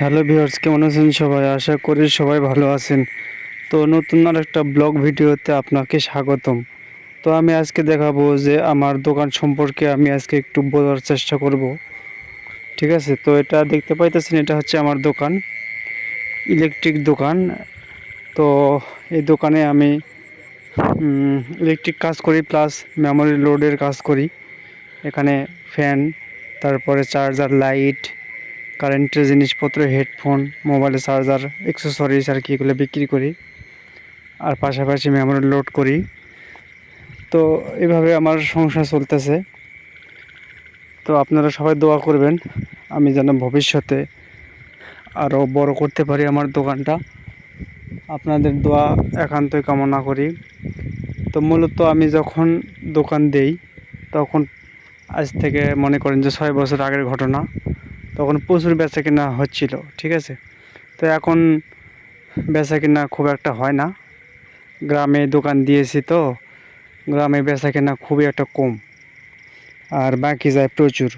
Hello viewers, কেমন আছেন সবাই? আশা করি সবাই ভালো আছেন। তো নতুন আর একটা ব্লগ ভিডিওতে আপনাকে স্বাগতম। তো আমি আজকে দেখাবো যে আমার দোকান সম্পর্কে আমি আজকে একটু বলার চেষ্টা করব। ঠিক আছে? তো এটা দেখতে পাইতেছেন, এটা হচ্ছে আমার দোকান, ইলেকট্রিক দোকান। তো এই দোকানে আমি ইলেকট্রিক কাজ করি, প্লাস মেমোরি লোডের কাজ করি। এখানে ফ্যান, তারপরে চার্জার, লাইট কারেন্টের জিনিসপত্র, হেডফোন মোবাইলের চার্জার অ্যাক্সেসরিজ আর কি এগুলো বিক্রি করি। আর পাশাপাশি মেমোরি লোড করি। তো এভাবে আমার সংসার চলতেছে। তো আপনারা সবাই দোয়া করবেন, আমি যেন ভবিষ্যতে আরও বড় করতে পারি আমার দোকানটা। আপনাদের দোয়া একান্তই কামনা করি। তো মূলত আমি যখন দোকান দেই, তখন আজ থেকে মনে করেন যে ছয় বছর আগের ঘটনা। তখন প্রচুর বেচা কেনা হচ্ছিল, ঠিক আছে? তো এখন বেচা কেনা খুব একটা হয় না। গ্রামে দোকান দিয়েছি তো, গ্রামে বেচা কেনা খুবই একটা কম, আর বাকি যায় প্রচুর।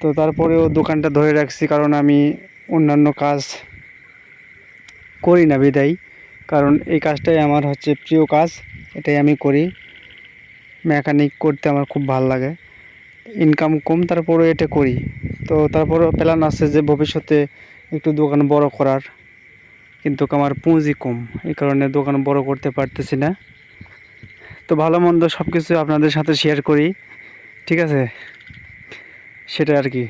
তো তারপরেও দোকানটা ধরে রাখছি, কারণ আমি অন্যান্য কাজ করি না বিদায়। কারণ এই কাজটাই আমার হচ্ছে প্রিয় কাজ, এটাই আমি করি। মেকানিক করতে আমার খুব ভালো লাগে। ইনকাম কম তারপরে এটা করি। তো তারপরে প্ল্যান আছে যে ভবিষ্যতে একটু দোকান বড় করার। কিন্তু আমার পুঁজি কম, এই কারণে দোকান বড় করতে পারতেছি না। তো ভালো মন্দ সব কিছু আপনাদের সাথে শেয়ার করি, ঠিক আছে? সেটা আর কি।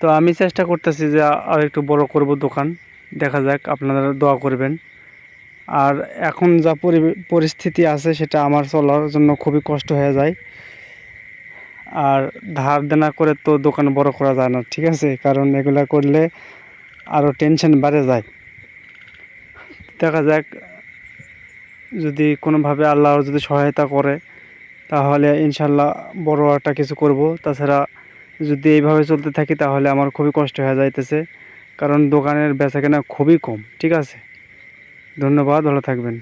তো আমি চেষ্টা করতেছি যে আর একটু বড় করব দোকান, দেখা যাক আপনারা দোয়া করবেন। আর এখন যা পরিস্থিতি আছে সেটা আমার চলার জন্য খুবই কষ্ট হয়ে যায়। আর ধার দেনা করে তো দোকান বড় করা যায় না, ঠিক আছে? কারণ এগুলা করলে আরও টেনশন বাড়ে যায়। দেখা যাক, যদি কোনোভাবে আল্লাহ যদি সহায়তা করে, তাহলে ইনশাল্লাহ বড় একটা কিছু করব। তাছাড়া যদি এইভাবে চলতে থাকি, তাহলে আমার খুবই কষ্ট হয়ে যাইতেছে। কারণ দোকানের বেচা কেনা খুবই কম, ঠিক আছে? ধন্যবাদ, ভালো থাকবেন।